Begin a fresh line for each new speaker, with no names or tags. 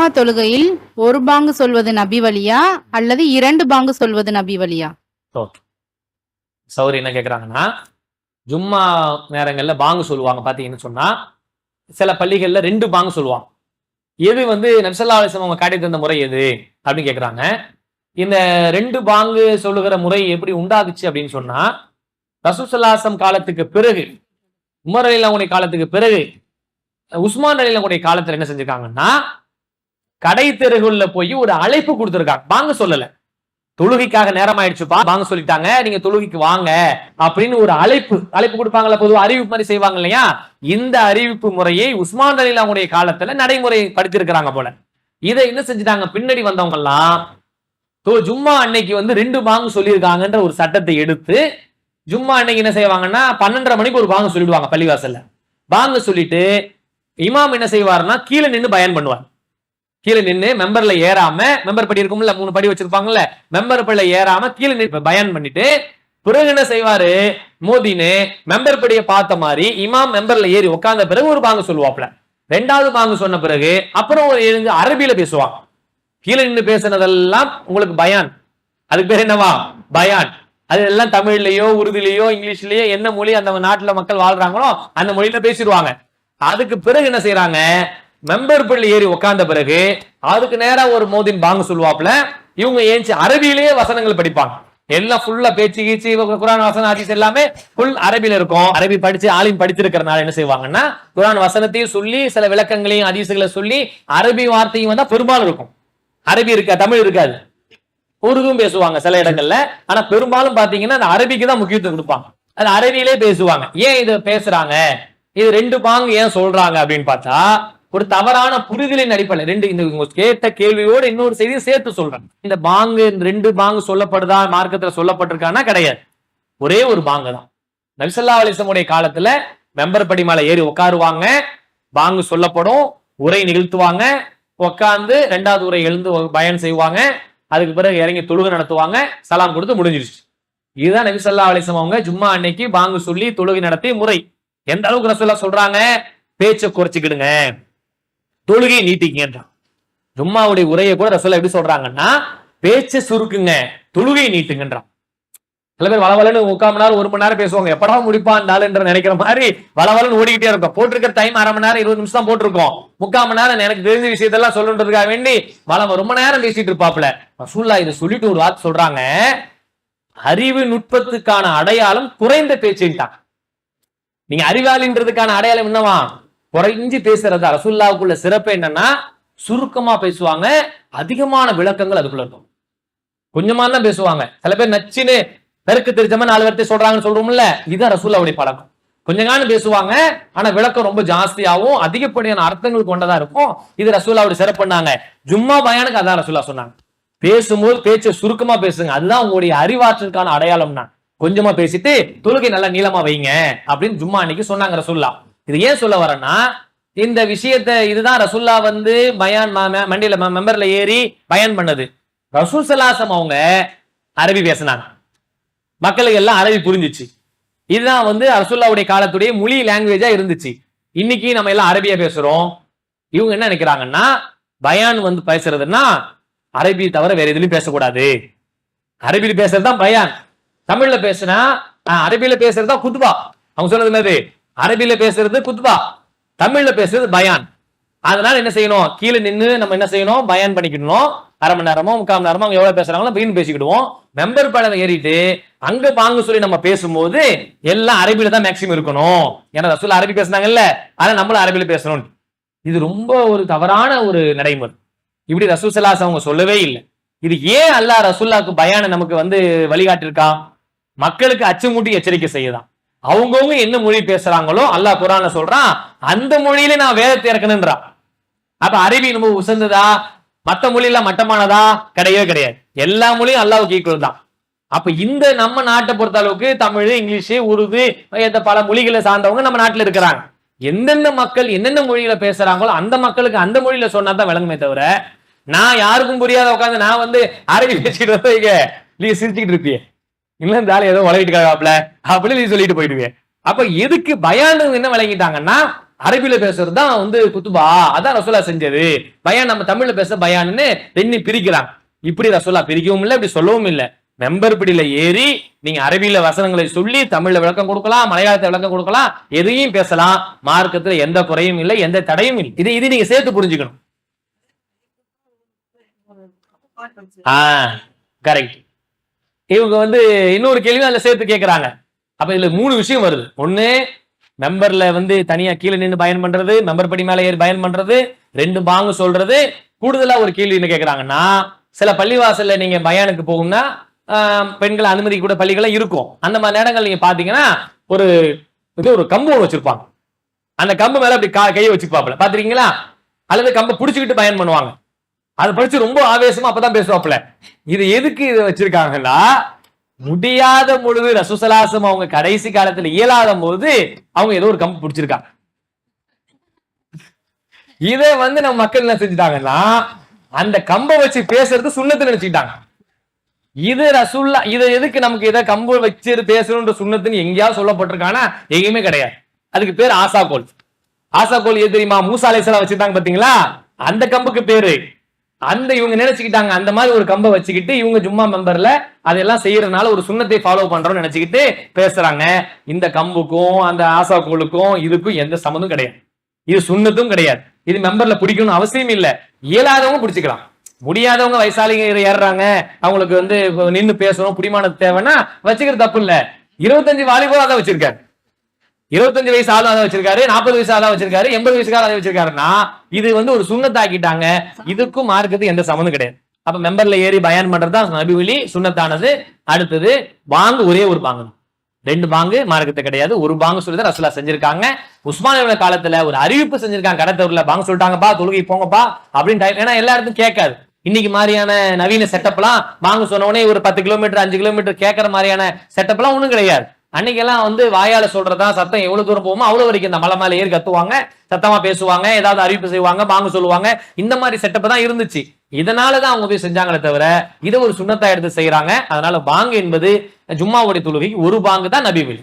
ஜும்மா தொழுகையில் ஒரு பாங்கு சொல்வது நபி வழியா அல்லது இரண்டு பாங்கு சொல்வது நபி வழியா?
சௌரி என்ன கேட்குறாங்கன்னா ஜும்மா நேரங்களில் பாங்கு சொல்லுவாங்க பார்த்தீங்கன்னு சொன்னா சில பள்ளிகளில் ரெண்டு பாங்கு சொல்லுவாங்க. எது வந்து நர்சல்லாசம் அவங்க காட்டி தந்த முறை எது அப்படின்னு கேட்குறாங்க இந்த ரெண்டு பாங்கு சொல்லுகிற முறை எப்படி உண்டாகுச்சு அப்படின்னு சொன்னால் ரசூசல்லாசம் காலத்துக்கு பிறகு உமர் அலிலாவுடைய காலத்துக்கு பிறகு உஸ்மான் அலிலாவுடைய காலத்தில் என்ன செஞ்சிருக்காங்கன்னா கடை தெருகுள்ள போய் ஒரு அழைப்பு கொடுத்துருக்காங்க. வாங்க சொல்லல. தொழுகைக்காக நேரம் ஆயிடுச்சுப்பா வாங்க சொல்லிட்டாங்க. நீங்க தொழுகைக்கு வாங்க அப்படின்னு ஒரு அழைப்பு அழைப்பு கொடுப்பாங்கல்ல பொதுவாக அறிவிப்பு மாதிரி செய்வாங்க இல்லையா? இந்த அறிவிப்பு முறையை உஸ்மான் அலிலாவுடைய காலத்துல நடைமுறை படுத்திருக்கிறாங்க போல. இதை என்ன செஞ்சுட்டாங்க? பின்னாடி வந்தவங்க எல்லாம் தோ- ஜும்மா அன்னைக்கு வந்து ரெண்டு பாங்கு சொல்லியிருக்காங்கன்ற ஒரு சட்டத்தை எடுத்து ஜும்மா அன்னைக்கு என்ன செய்வாங்கன்னா பன்னெண்டரை மணிக்கு ஒரு பாங்கு சொல்லிடுவாங்க பள்ளிவாசல்ல. பாங்கு சொல்லிட்டு இமாம் என்ன செய்வாருன்னா கீழே நின்று பயன் பண்ணுவார். கீழே நின்று மெம்பர்ல ஏறாம மெம்பர் படி இருக்கும்ல மூணு படி வச்சிருப்பாங்கல்ல மெம்பர் படியில ஏறாம கீழே நின்று பயன் பண்ணிட்டு பிறகு என்ன செய்வாரு? மோதினு மெம்பர் படியை பார்த்த மாதிரி இமாம் மெம்பர்ல ஏறி உட்கார்ந்த பிறகு ஒரு பாங்கு சொல்லுவாப்ல ரெண்டாவது பாங்கு சொன்ன பிறகு அப்புறம் ஒரு எழுந்து அரபியில பேசுவாங்க கீழே நின்று பேசுனதெல்லாம் உங்களுக்கு பயான். அதுக்கு பேர் என்னவா? பயான். அது எல்லாம் தமிழ்லயோ உருதுலயோ இங்கிலீஷ்லயோ என்ன மொழி அந்த நாட்டுல மக்கள் வாழ்றாங்களோ அந்த மொழியில பேசிடுவாங்க. அதுக்கு பிறகு என்ன செய்யறாங்க மெம்பர் பள்ளி ஏறி உட்கார்ந்த பிறகு அதுக்கு நேரா ஒரு மோதின் பாங்க சொல்லுவாப்ல இவங்க ஏஞ்சி அரபியிலேயே வசனங்கள் படிப்பாங்க. எல்லாம் ஃபுல்லா பேச்சு கீச்சு இவங்க குரான் வசன ஹதீஸ் எல்லாமே ஃபுல் அரபில இருக்கும். அரபி படிச்சு ஆலிம் படிச்சிருக்கிறனால என்ன செய்வாங்கன்னா குரான் வசனத்தையும் சொல்லி சில விளக்கங்களையும் அதிசுகளை சொல்லி அரபி வார்த்தையும் வந்தா பெரும்பாலும் இருக்கும். அரபி இருக்கா தமிழ் இருக்காது. உருதும் பேசுவாங்க சில இடங்கள்ல. ஆனா பெரும்பாலும் பாத்தீங்கன்னா அந்த அரபிக்கு தான் முக்கியத்துவம் கொடுப்பாங்க. அது அரபியிலே பேசுவாங்க. ஏன் இது பேசுறாங்க? இது ரெண்டு பாங்கு ஏன் சொல்றாங்க அப்படின்னு பார்த்தா ஒரு தவறான புரிதலின் அடிப்படையில் ரெண்டு இந்த கேட்ட கேள்வியோடு இன்னொரு செய்தியை சேர்த்து சொல்றேன். இந்த பாங்கு இந்த ரெண்டு பாங்கு சொல்லப்படுதா மார்க்கத்துல சொல்லப்பட்டிருக்கான்னா கிடையாது. ஒரே ஒரு பாங்கு தான். நபிசல்லா அலிசமுடைய காலத்துல மெம்பர் படி மேல ஏறி உட்காருவாங்க பாங்கு சொல்லப்படும் உரை நிகழ்த்துவாங்க உட்காந்து ரெண்டாவது உரை எழுந்து பயன் செய்வாங்க அதுக்கு பிறகு இறங்கி தொழுகை நடத்துவாங்க சலாம் கொடுத்து முடிஞ்சிருச்சு. இதுதான் நபிசல்லா அலிசம் அவங்க ஜும்மா அன்னைக்கு பாங்கு சொல்லி தொழுகை நடத்தி முறை. எந்த அளவுக்கு ரசோல்லா சொல்றாங்க? பேச்சை குறைச்சிக்கிடுங்க. தொழுகையை நீட்டிக்கின்றான் ஜும்மாவுடைய உரையை கூட ரசோல்லா எப்படி சொல்றாங்கன்னா பேச்சை சுருக்குங்க தொழுகையை நீட்டுங்கன்றான். சில பேர் வளவலன்னு முக்கால் மணி நேரம் ஒரு மணி நேரம் பேசுவாங்க. எப்படா முடிப்பான் என்று நினைக்கிற மாதிரி வளவலன்னு ஓடிக்கிட்டே இருக்கும். போட்டிருக்கிற டைம் அரை மணி நேரம் இருபது நிமிஷம் தான் போட்டிருக்கோம். முக்கால் மணி நேரம் எனக்கு தெரிஞ்ச விஷயத்தெல்லாம் சொல்லணுன்றதுக்காக வேண்டி வளவ ரொம்ப நேரம் பேசிட்டு இருப்பாப்ல ரசூல்லா இதை சொல்லிட்டு ஒரு வார்த்தை சொல்றாங்க. அறிவு நுட்பத்துக்கான அடையாளம் குறைந்த பேச்சுட்டான் நீங்க அறிவாளின்றதுக்கான அடையாளம் என்னவா? குறைஞ்சு பேசுறது ரசுல்லாவுக்குள்ள சிறப்பு என்னன்னா சுருக்கமா பேசுவாங்க அதிகமான விளக்கங்கள் அதுக்குள்ள இருக்கும். கொஞ்சமா தான் பேசுவாங்க. சில பேர் நச்சுன்னு பெருக்கு தெரிஞ்சமா நாலு வார்த்தை சொல்றாங்கன்னு சொல்றோம்ல இதுதான் ரசூல்லாவுடைய பழக்கம். கொஞ்ச காலம் பேசுவாங்க ஆனா விளக்கம் ரொம்ப ஜாஸ்தியாகவும் அதிகப்படியான அர்த்தங்கள் கொண்டதா இருக்கும். இது ரசூல்லாவுடைய சிறப்புனாங்க ஜும்மா பயானுக்கு அதான் ரசூல்லா சொன்னாங்க. பேசும்போது பேச்சை சுருக்கமா பேசுங்க. அதுதான் உங்களுடைய அறிவாற்றலுக்கான அடையாளம்னா. கொஞ்சமா பேசிட்டு தொழுகை நல்லா நீளமா வைங்க அப்படின்னு ஜும்மா அன்னைக்கு சொன்னாங்க ரசூல்லா. இது ஏன் சொல்ல வரேன்னா இந்த விஷயத்த இதுதான் ரசுல்லா வந்து பயான் மண்டியில மெம்பர்ல ஏறி பயன் பண்ணது. ரசூல் சலாசம் அவங்க அரபி பேசினாங்க. மக்களுக்கு எல்லாம் அரபி புரிஞ்சிச்சு. இதுதான் வந்து ரசுல்லாவுடைய காலத்துடைய மொழி லாங்குவேஜா இருந்துச்சு. இன்னைக்கு நம்ம எல்லாம் அரபியா பேசுறோம். இவங்க என்ன நினைக்கிறாங்கன்னா பயான் வந்து பேசுறதுன்னா அரபி தவிர வேற எதுலையும் பேசக்கூடாது. அரபியில் பேசுறது தான் பயான். தமிழ்ல பேசுனா அரபியில பேசுறது தான் குத்பா. அவங்க சொன்னது என்னது? அரபியில பேசுறது குத்பா தமிழ்ல பேசுறது பயான். அதனால என்ன செய்யணும்? கீழே நின்று நம்ம என்ன செய்யணும்? பயன் பண்ணிக்கணும் அரை மணி நேரமோ முக்கால் மணி நேரமோ அவங்க எவ்வளவு பேசுறாங்களோ அப்படின்னு பேசிக்கிடுவோம். மெம்பர் படம் ஏறிட்டு அங்க பாங்க சொல்லி நம்ம பேசும்போது எல்லாம் அரபியில தான் மேக்சிமம் இருக்கணும். ஏன்னா ரசூல் அரபி பேசுனாங்கல்ல ஆனா நம்மளும் அரபியில பேசணும் இது ரொம்ப ஒரு தவறான ஒரு நடைமுறை. இப்படி ரசூல் சலாஸ் அவங்க சொல்லவே இல்லை. இது ஏன் அல்லாஹ் ரசூல்லாக்கு பயான நமக்கு வந்து வழிகாட்டிருக்கா மக்களுக்கு அச்சுமூட்டி எச்சரிக்கை செய்யுதான் அவங்கவுங்க என்ன மொழி பேசுறாங்களோ அல்லாஹ் குரான்ல சொல்றான் அந்த மொழியில நான் வேதத்தை இறக்கணுன்றான் அப்ப அரபி ரொம்ப உசந்ததா? மற்ற மொழியில மட்டமானதா? கிடையவே கிடையாது. எல்லா மொழியும் அல்லாவுக்கு ஈக்குவல் தான். அப்ப இந்த நம்ம நாட்டை பொறுத்த அளவுக்கு தமிழ் இங்கிலீஷு உருது பல மொழிகளை சார்ந்தவங்க நம்ம நாட்டில் இருக்கிறாங்க. எந்தெந்த மக்கள் என்னென்ன மொழியில பேசுறாங்களோ அந்த மக்களுக்கு அந்த மொழியில சொன்னா தான் விளங்குமே தவிர நான் யாருக்கும் புரியாத உட்காந்து நான் வந்து அரபி பேசிட்டு வந்து இங்க நீ சிரிச்சுக்கிட்டு இருப்பியே இல்ல இந்த ஆள் ஏதோ வளவிட்டு அப்படின்னு நீ சொல்லிட்டு போயிடுவேன் அப்ப எதுக்கு பயானு என்ன விளங்கிட்டாங்கன்னா அரபியில பேசுறது தான் வந்து குத்துபா அதான் ரசோலா செஞ்சது. பயான் நம்ம தமிழ்ல பேச பயான்னு ரெண்டு பிரிக்கிறாங்க இப்படி ரசோலா பிரிக்கவும் இல்லை இப்படி சொல்லவும் இல்லை. மெம்பர் பிடியில ஏறி நீங்க அரபியில வசனங்களை சொல்லி தமிழ்ல விளக்கம் கொடுக்கலாம் மலையாளத்தை விளக்கம் கொடுக்கலாம் எதையும் பேசலாம். மார்க்கத்துல எந்த குறையும் இல்லை எந்த தடையும் இல்லை. இது இது நீங்க சேர்த்து புரிஞ்சுக்கணும். ஆஹ் கரெக்ட் இவங்க வந்து இன்னொரு கேள்வி அதில் சேர்த்து கேட்குறாங்க அப்போ இதில் மூணு விஷயம் வருது. ஒன்று மெம்பரில் வந்து தனியாக கீழே நின்று பயன் பண்ணுறது மெம்பர் படி மேலே ஏறி பயன் பண்ணுறது ரெண்டு பாங்கு சொல்கிறது கூடுதலாக ஒரு கேள்வி என்ன கேட்குறாங்கன்னா சில பள்ளிவாசலில் நீங்கள் பயானுக்கு போகும்னா பெண்கள் அனுமதி கூட பள்ளிகளாக இருக்கும். அந்த மாதிரி நேரங்கள் நீங்கள் பார்த்தீங்கன்னா ஒரு இது ஒரு கம்பு ஒன்று வச்சுருப்பாங்க. அந்த கம்பு மேலே அப்படி கா- கையை வச்சுப்பாப்ல பார்த்துருக்கீங்களா அல்லது கம்பை பிடிச்சிக்கிட்டு பயன் பண்ணுவாங்க. அதை படிச்சு ரொம்ப ஆவேசமா அப்பதான் பேசுவாப்ல இது எதுக்கு இதை வச்சிருக்காங்கன்னா முடியாத பொழுது ரசூசலாசம் அவங்க கடைசி காலத்துல இயலாத போது அவங்க ஏதோ ஒரு கம்பு பிடிச்சிருக்காங்க இதை வந்து நம்ம மக்கள் என்ன செஞ்சுட்டாங்கன்னா அந்த கம்பை வச்சு பேசுறது சுண்ணத்து நினைச்சுக்கிட்டாங்க. இது ரசுல்லா இதை எதுக்கு நமக்கு இதை கம்பு வச்சு பேசணும்ன்ற சுண்ணத்துன்னு எங்கேயாவது சொல்லப்பட்டிருக்கானா? எங்கேயுமே கிடையாது. அதுக்கு பேர் ஆசாகோல். ஆசாகோல் எது தெரியுமா? மூசா அலைசலா வச்சிருந்தாங்க பாத்தீங்களா? அந்த கம்புக்கு பேரு அந்த இவங்க நினைச்சுக்கிட்டாங்க அந்த மாதிரி ஒரு கம்பை வச்சுக்கிட்டு இவங்க ஜும்மா மெம்பர்ல அதெல்லாம் செய்யறதுனால ஒரு சுண்ணத்தை ஃபாலோ பண்றோம்னு நினைச்சுக்கிட்டு பேசுறாங்க. இந்த கம்புக்கும் அந்த ஆசா கோளுக்கும் இதுக்கும் எந்த சம்மந்தம் கிடையாது. இது சுண்ணத்தும் கிடையாது. இது மெம்பர்ல பிடிக்கணும்னு அவசியம் இல்லை. இயலாதவங்க பிடிச்சிக்கலாம். முடியாதவங்க வயசாளிங்க ஏறுறாங்க. அவங்களுக்கு வந்து நின்று பேசணும் குடிமானம் தேவைன்னா வச்சுக்கிறது தப்பு இல்லை. இருபத்தஞ்சு வாலிபோ அதான் வச்சிருக்காரு. இருபத்தஞ்சு வயசு ஆளும் அதை வச்சிருக்காரு நாற்பது வயசு ஆளா வச்சிருக்காரு எண்பது வயசுக்காக அதை வச்சிருக்காருன்னா இது வந்து ஒரு சுண்ணத்தாக்கிட்டாங்க இதுக்கும் மார்க்கத்துக்கு எந்த சம்மந்தம் கிடையாது. அப்ப மெம்பர்ல ஏறி பயன் பண்றதுதான் நபிவழி சுண்ணத்தானது. அடுத்தது பாங்கு ஒரே ஒரு பாங்கு. ரெண்டு பாங்கு மார்க்கத்து கிடையாது. ஒரு பாங்கு சொல்லி தான் ரசூலா செஞ்சிருக்காங்க. உஸ்மானியோட காலத்துல ஒரு அறிவிப்பு செஞ்சிருக்காங்க. கடத்தூர்ல பாங்கு சொல்லிட்டாங்கப்பா தொழுகை போங்கப்பா அப்படின்னு டைம் ஏன்னா எல்லா இடத்துக்கும் கேட்காது. இன்னைக்கு மாதிரியான நவீன செட்டப்லாம் பாங்கு சொன்ன உடனே ஒரு பத்து கிலோமீட்டர் அஞ்சு கிலோமீட்டர் கேட்கற மாதிரியான செட்டப்லாம் ஒன்றும் கிடையாது. அன்னைக்கெல்லாம் வந்து வாயால சொல்றதா சத்தம் எவ்வளவு தூரம் போகுமோ அவ்வளவு வரைக்கும் இந்த மலை மேலே ஏறி கத்துவாங்க சத்தமா பேசுவாங்க ஏதாவது அறிவிப்பு செய்வாங்க பாங்கு சொல்லுவாங்க. இந்த மாதிரி செட்டப் தான் இருந்துச்சு. இதனாலதான் அவங்க போய் செஞ்சாங்களே தவிர இதை ஒரு சுண்ணத்தா எடுத்து செய்யறாங்க. அதனால பாங்கு என்பது ஜும்மாவுடைய தொழுகைக்கு ஒரு பாங்கு தான் நபிவெளி